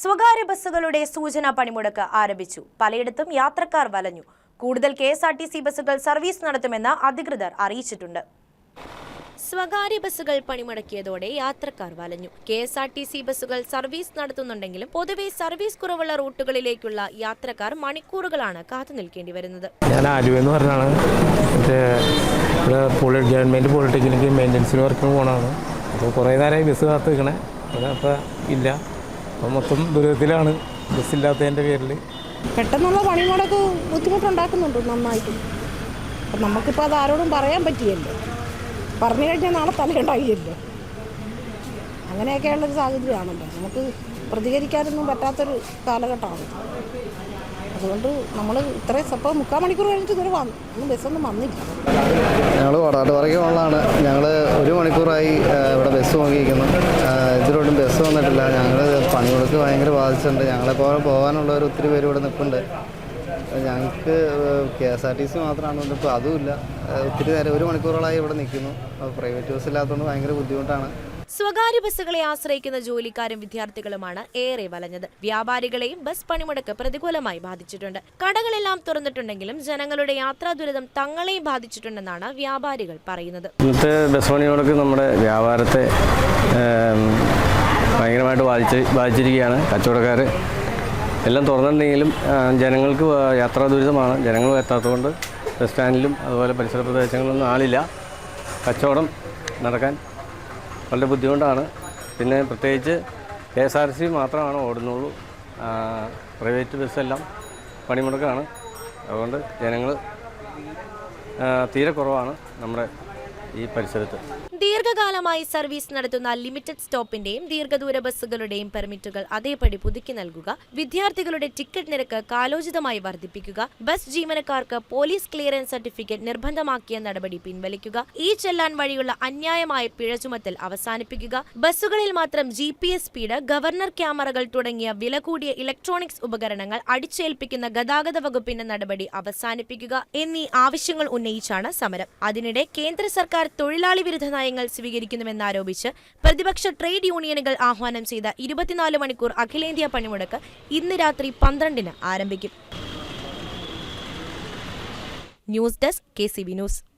സ്വകാര്യ ബസ്സുകളുടെ സൂചനാ പണിമുടക്ക് ആരംഭിച്ചു. പലയിടത്തും യാത്രക്കാർ വലഞ്ഞു. കൂടുതൽ K S R T C ബസ്സുകൾ സർവീസ് നടത്തുമെന്ന് അധികൃതർ അറിയിച്ചിട്ടുണ്ട്. സ്വകാര്യ ബസ്സുകൾ പണിമുടക്കിയതോടെ യാത്രക്കാർ വലഞ്ഞു. K S R T C ബസ്സുകൾ സർവീസ് നടത്തുന്നുണ്ടെങ്കിലും പൊതുവെ സർവീസ് കുറവുള്ള റൂട്ടുകളിലേക്കുള്ള യാത്രക്കാർ മണിക്കൂറുകളാണ് കാത്തു നിൽക്കേണ്ടി വരുന്നത്. ഞാൻ ആലുവ എന്ന് പറഞ്ഞാണ്. ഇവിടെ പോളി ഗവൺമെന്റ് പോളിടെക്നിക്ക് മെയിന്റനൻസിന് വർക്കിന് പോകണതാണ് അപ്പോൾ കുറേ നേരമായി ബസ് കാത്ത് നിൽക്കണേ. അപ്പോൾ ഇല്ല. അപ്പോൾ മൊത്തം ദുരിതത്തിലാണ് ബസ്സില്ലാത്തതിന്റെ പേരിൽ. പെട്ടെന്നുള്ള പണിമുടക്ക് ബുദ്ധിമുട്ടുണ്ടാക്കുന്നുണ്ട് നന്നായിട്ട്. അപ്പം നമുക്കിപ്പോൾ അത് ആരോടും പറയാൻ പറ്റിയല്ലോ. പറഞ്ഞു കഴിഞ്ഞാൽ നാളെ തലയുണ്ടായില്ലോ അങ്ങനെയൊക്കെയുള്ളൊരു സാഹചര്യമാണല്ലോ. നമുക്ക് പ്രതികരിക്കാനൊന്നും പറ്റാത്തൊരു കാലഘട്ടമാണ്. അതുകൊണ്ട് നമ്മൾ ഇത്രയും ഇപ്പോൾ മുക്കാൽ മണിക്കൂർ കഴിഞ്ഞിട്ട് ഇതുവരെ വന്നു ഒന്നും ബസ്സൊന്നും വന്നില്ല. ഞങ്ങൾ വടാട്ടുപറയ്ക്ക് വന്നതാണ്. ഞങ്ങൾ ഒരു മണിക്കൂറായി ഇവിടെ ബസ് നോക്കിയിരിക്കുന്നു. പണിമുടക്ക് ഭയങ്കര ബാധിച്ചിട്ടുണ്ട്. ഞങ്ങളെപ്പോലെ പോകാനുള്ളവർ ഒത്തിരി പേര് ഇവിടെ നിൽപ്പുണ്ട് ഞങ്ങൾക്ക് K S R T C മാത്രമാണ് ഇപ്പോൾ അതുമില്ല ഒത്തിരി നേരം ഒരു മണിക്കൂറുകളായി ഇവിടെ നിൽക്കുന്നു പ്രൈവറ്റ് ബസ് ഇല്ലാത്തതുകൊണ്ട് ഭയങ്കര ബുദ്ധിമുട്ടാണ്. സ്വകാര്യ ബസ്സുകളെ ആശ്രയിക്കുന്ന ജോലിക്കാരും വിദ്യാർത്ഥികളുമാണ് ഏറെ വലഞ്ഞത്. വ്യാപാരികളെയും ബസ് പണിമുടക്ക് പ്രതികൂലമായി ബാധിച്ചിട്ടുണ്ട്. കടകളെല്ലാം തുറന്നിട്ടുണ്ടെങ്കിലും ജനങ്ങളുടെ യാത്രാ ദുരിതം തങ്ങളെയും ബാധിച്ചിട്ടുണ്ടെന്നാണ് വ്യാപാരികൾ പറയുന്നത്. ഇന്നത്തെ ബസ് പണിമുടക്ക് നമ്മുടെ വ്യാപാരത്തെ ഭയങ്കരമായിട്ട് ബാധിച്ച് ബാധിച്ചിരിക്കുകയാണ് കച്ചവടക്കാർ എല്ലാം തുറന്നിട്ടുണ്ടെങ്കിലും ജനങ്ങൾക്ക് യാത്രാ ദുരിതമാണ്. ജനങ്ങൾ എത്താത്തതുകൊണ്ട് ബസ് സ്റ്റാൻഡിലും അതുപോലെ പരിസര പ്രദേശങ്ങളിലൊന്നും ആളില്ല. കച്ചവടം നടക്കാൻ വളരെ ബുദ്ധിമുട്ടാണ്. പിന്നെ പ്രത്യേകിച്ച് കെ എസ് ആർ സി മാത്രമാണ് ഓടുന്നുള്ളൂ. പ്രൈവറ്റ് ബസ്സെല്ലാം പണിമുടക്കാണ്. അതുകൊണ്ട് ജനങ്ങൾ തീരെ കുറവാണ് നമ്മുടെ ഈ പരിസരത്ത്. ദീർഘകാലമായി സർവീസ് നടത്തുന്ന ലിമിറ്റഡ് സ്റ്റോപ്പിന്റെയും ദീർഘദൂര ബസ്സുകളുടെയും പെർമിറ്റുകൾ അതേപടി പുതുക്കി നൽകുക വിദ്യാർത്ഥികളുടെ ടിക്കറ്റ് നിരക്ക് കാലോചിതമായി വർദ്ധിപ്പിക്കുക ബസ് ജീവനക്കാർക്ക് പോലീസ് ക്ലിയറൻസ് സർട്ടിഫിക്കറ്റ് നിർബന്ധമാക്കിയ നടപടി പിൻവലിക്കുക ഈ ചെല്ലാൻ വഴിയുള്ള അന്യായമായ പിഴ ചുമത്തൽ അവസാനിപ്പിക്കുക ബസ്സുകളിൽ മാത്രം G P S speed governor ക്യാമറകൾ തുടങ്ങിയ വില കൂടിയ ഇലക്ട്രോണിക്സ് ഉപകരണങ്ങൾ അടിച്ചേൽപ്പിക്കുന്ന ഗതാഗത വകുപ്പിന്റെ നടപടി അവസാനിപ്പിക്കുക എന്നീ ആവശ്യങ്ങൾ ഉന്നയിച്ചാണ് സമരം. അതിനിടെ കേന്ദ്ര സർക്കാർ തൊഴിലാളി വിരുദ്ധ നയങ്ങൾ സ്വീകരിക്കുന്നുവെന്നാരോപിച്ച് പ്രതിപക്ഷ ട്രേഡ് യൂണിയനുകൾ ആഹ്വാനം ചെയ്ത ഇരുപത്തിനാല് മണിക്കൂർ അഖിലേന്ത്യാ പണിമുടക്ക് ഇന്ന് രാത്രി പന്ത്രണ്ടിന് ആരംഭിക്കും. News desk K news.